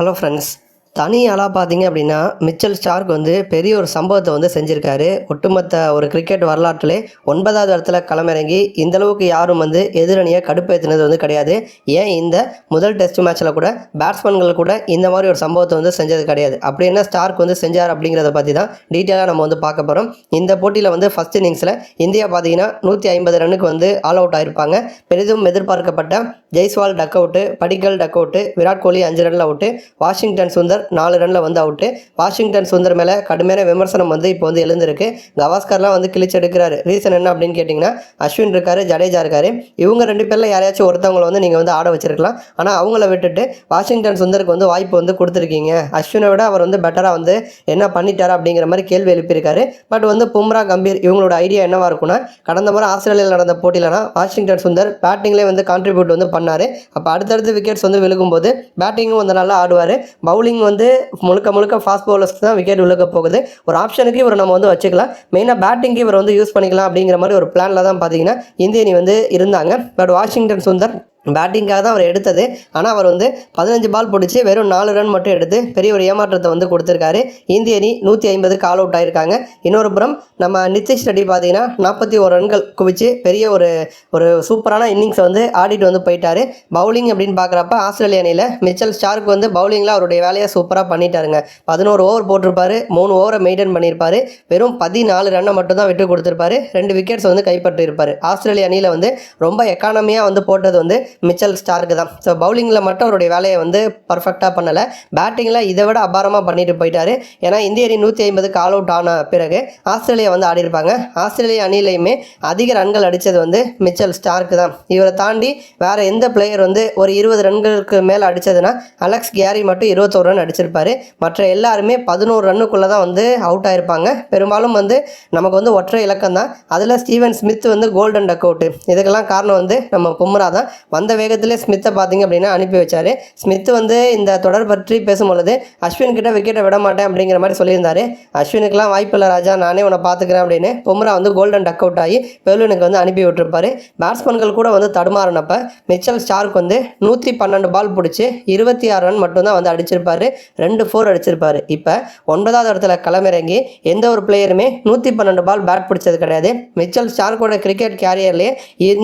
Hello friends தனியாளாக பார்த்தீங்க அப்படின்னா Mitchell Stark வந்து பெரிய ஒரு சம்பவத்தை வந்து செஞ்சுருக்காரு. ஒட்டுமொத்த ஒரு கிரிக்கெட் வரலாற்றிலே ஒன்பதாவது இடத்துல களமிறங்கி இந்தளவுக்கு யாரும் வந்து எதிரணியை கடுப்பேற்றினது வந்து கிடையாது. ஏன் இந்த முதல் டெஸ்ட் மேட்ச்சில் கூட பேட்ஸ்மேன்கள் கூட இந்த மாதிரி ஒரு சம்பவத்தை வந்து செஞ்சது கிடையாது. அப்படி என்ன ஸ்டார்க் வந்து செஞ்சார் அப்படிங்கிறத பற்றி தான் டீட்டெயிலாக நம்ம வந்து பார்க்க போகிறோம் இந்த போட்டியில் வந்து ஃபஸ்ட் இன்னிங்ஸில் இந்தியா பார்த்தீங்கன்னா நூற்றி ஐம்பது ரன்னுக்கு வந்து ஆல் அவுட் ஆயிருப்பாங்க. பெரிதும் எதிர்பார்க்கப்பட்ட Jaiswal duck out Padikkal duck out Virat Kohli அஞ்சு ரனில் அவுட்டு வாஷிங்டன் சுந்தர் நாலு ரனில் வந்து அவுட்டு. வாஷிங்டன் சுந்தர் மேலே கடுமையான விமர்சனம் வந்து இப்போ வந்து எழுந்திருக்கு. கவாஸ்கர்லாம் வந்து கிழிச்சு எடுக்கிறாரு. ரீசன் என்ன அப்படின்னு கேட்டிங்கன்னா அஸ்வின் இருக்காரு ஜடேஜா இருக்காரு. இவங்க ரெண்டு பேரில் யாரையாச்சும் ஒருத்தவங்களை வந்து நீங்கள் வந்து ஆட வச்சிருக்கலாம். ஆனால் அவங்கள விட்டுட்டு வாஷிங்டன் சுந்தருக்கு வந்து வாய்ப்பு வந்து கொடுத்துருக்கீங்க. அஸ்வினை விட அவர் வந்து பெட்டராக வந்து என்ன பண்ணிட்டாரா அப்படிங்கிற மாதிரி கேள்வி எழுப்பியிருக்காரு. பட் வந்து பும்ரா கம்பீர் இவங்களோட ஐடியா என்னவாக இருக்கும்னா கடந்த முறை ஆஸ்திரேலியாவில் நடந்த போட்டியிலனா வாஷிங்டன் சுந்தர் பேட்டிங்லேயே வந்து கான்ட்ரிபியூட் வந்து பண்ணார். அப்போ அடுத்தடுத்து விக்கெட்ஸ் வந்து விழுகும்போது பேட்டிங்கும் வந்து நல்லா ஆடுவார். பவுலிங் வந்து முழுக்க முழுக்க ஃபாஸ்ட் பவுலர்ஸ்க்கு தான் விக்கெட் விழுக போகுது. ஒரு ஆப்ஷனுக்கு இவர் நம்ம வந்து வச்சுக்கலாம். மெயினாக பேட்டிங்க்கு இவர் வந்து யூஸ் பண்ணிக்கலாம் அப்படிங்கிற மாதிரி ஒரு பிளானில் தான் பார்த்தீங்கன்னா இந்திய அணி வந்து இருந்தாங்க. பட் வாஷிங்டன் சுந்தர் பேட்டிங்காக தான் அவர் எடுத்தது. ஆனால் அவர் வந்து பதினஞ்சு பால் பிடிச்சி வெறும் நாலு ரன் மட்டும் எடுத்து பெரிய ஒரு ஏமாற்றத்தை வந்து கொடுத்துருக்காரு. இந்திய அணி நூற்றி ஐம்பது கால் அவுட் ஆயிருக்காங்க. இன்னொரு புறம் நம்ம நிதிஷ் ரெட்டி பார்த்தீங்கன்னா நாற்பத்தி ஒரு ரன்கள் குவிச்சு பெரிய ஒரு ஒரு சூப்பரான இன்னிங்ஸை வந்து ஆடிட்டு வந்து போயிட்டாரு. பவுலிங் அப்படின்னு பார்க்குறப்ப ஆஸ்திரேலிய அணியில் மிச்சல் ஸ்டார்க் வந்து பவுலிங்கில் அவருடைய வேலையை சூப்பராக பண்ணிட்டாருங்க. பதினோரு ஓவர் போட்டிருப்பாரு. மூணு ஓவரை மெயின்டைன் பண்ணியிருப்பாரு. வெறும் பதினாலு ரன்னை மட்டும் தான் விட்டு கொடுத்துருப்பாரு. ரெண்டு விக்கெட்ஸ் வந்து கைப்பற்றிருப்பார் ஆஸ்திரேலிய அணியில் வந்து ரொம்ப எக்கானமியாக வந்து போட்டது வந்து மிச்சல் ஸ்டார்க்கு தான். ஸோ பவுலிங்கில் மட்டும் அவருடைய வேலையை வந்து பர்ஃபெக்டாக பண்ணலை. பேட்டிங்கில் இதை விட அபாரமாக பண்ணிட்டு போயிட்டாரு. ஏன்னா இந்திய அணி நூற்றி ஐம்பதுக்கு ஆல் அவுட் ஆன பிறகு ஆஸ்திரேலியா வந்து ஆடிருப்பாங்க ஆஸ்திரேலியா அணியிலையுமே அதிக ரன்கள் அடித்தது வந்து மிச்சல் ஸ்டார்க்கு தான். இவரை தாண்டி வேறு எந்த பிளேயர் வந்து ஒரு இருபது ரன்களுக்கு மேலே அடித்ததுன்னா அலெக்ஸ் கேரி மட்டும் இருபத்தோரு ரன் அடிச்சிருப்பாரு. மற்ற எல்லாருமே பதினோரு ரன்னுக்குள்ளே தான் வந்து அவுட் ஆயிருப்பாங்க. பெரும்பாலும் வந்து நமக்கு வந்து ஒற்றை இலக்கம் தான் அதில் ஸ்டீவன் ஸ்மித் வந்து கோல்டன் டக் அவுட்டு இதுக்கெல்லாம் காரணம் வந்து நம்ம பும்ரா தான். வந்த வேகத்திலே ஸ்மித்தை பார்த்தீங்க அப்படின்னா அனுப்பி வச்சார். ஸ்மித் வந்து இந்த தொடர் பற்றி பேசும்பொழுது அஸ்வின் கிட்ட விக்கெட்டை விட மாட்டேன் அப்படிங்கிற மாதிரி சொல்லியிருந்தாரு. அஸ்வினுக்குலாம் வாய்ப்பு இல்லை ராஜா நானே உன்னை பார்த்துக்கிறேன் அப்படின்னு பும்ரா வந்து கோல்டன் டக் அவுட் ஆகி பெலுனுக்கு வந்து அனுப்பி விட்டுருப்பாரு. பேட்ஸ்மேன்கள் கூட வந்து தடுமாறினப்ப மிச்சல் ஸ்டார்க் வந்து நூற்றி பன்னெண்டு பால் பிடிச்சி இருபத்தி ஆறு ரன் மட்டும்தான் வந்து அடிச்சிருப்பாரு. ரெண்டு ஃபோர் அடிச்சிருப்பாரு. இப்போ ஒன்பதாவது இடத்துல களமிறங்கி எந்த ஒரு பிளேயருமே நூற்றி பன்னெண்டு பால் பேட் பிடிச்சது கிடையாது. மிச்சல் ஸ்டார்க்கோட கிரிக்கெட் கேரியர்லேயே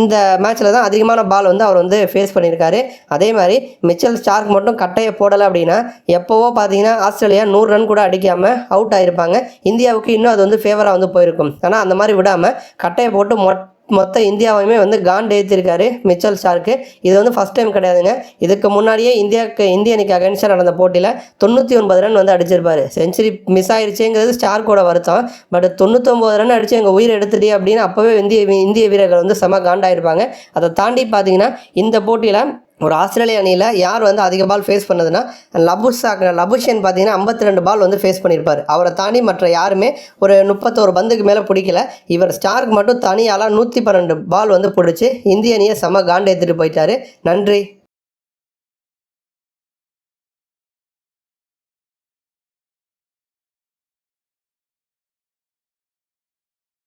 இந்த மேட்ச்சில் தான் அதிகமான பால் வந்து அவர் வந்து வந்து ஃபேஸ் பண்ணியிருக்காரு. அதே மாதிரி மிச்சல் ஸ்டார்க் மட்டும் கட்டையை போடலை அப்படின்னா எப்போவோ பார்த்தீங்கன்னா ஆஸ்திரேலியா நூறு ரன் கூட அடிக்காமல் அவுட் ஆயிருப்பாங்க. இந்தியாவுக்கு இன்னும் அது வந்து ஃபேவராக வந்து போயிருக்கும். ஆனால் அந்த மாதிரி விடாமல் கட்டையை போட்டு மொட் மொத்த இந்தியாவையுமே வந்து காண்ட் ஏற்றிருக்காரு மிச்சல் ஷார்க்கு. இது வந்து ஃபஸ்ட் டைம் கிடையாதுங்க. இதுக்கு முன்னாடியே இந்தியாவுக்கு இந்திய அணிக்கு அகேன்ஸ்டாக நடந்த போட்டியில் தொண்ணூற்றி ஒன்பது ரன் வந்து அடிச்சிருப்பாரு. செஞ்சுரி மிஸ் ஆயிடுச்சுங்கிறது ஸ்டார்க்கோட வருத்தம். பட் தொண்ணூத்தொம்பது ரன் அடித்து எங்கள் உயிர் எடுத்துட்டே அப்படின்னு அப்போவே இந்திய இந்திய வீரர்கள் வந்து செம காண்டாயிருப்பாங்க. அதை தாண்டி பார்த்தீங்கன்னா இந்த போட்டியில் ஒரு ஆஸ்திரேலிய அணியில் யார் வந்து அதிக பால் ஃபேஸ் பண்ணதுன்னா லபுஷாக் லபுஷன் பார்த்தீங்கன்னா ஐம்பத்தி ரெண்டு பால் வந்து ஃபேஸ் பண்ணியிருப்பார். அவரை தாண்டி மற்ற யாருமே ஒரு முப்பத்தோரு பந்துக்கு மேலே பிடிக்கல. இவர் ஸ்டார்க் மட்டும் தனியாலாம் நூற்றி பன்னெண்டு பால் வந்து பிடிச்சி இந்திய அணியை செம காண்டு எடுத்துகிட்டு போயிட்டார். நன்றி.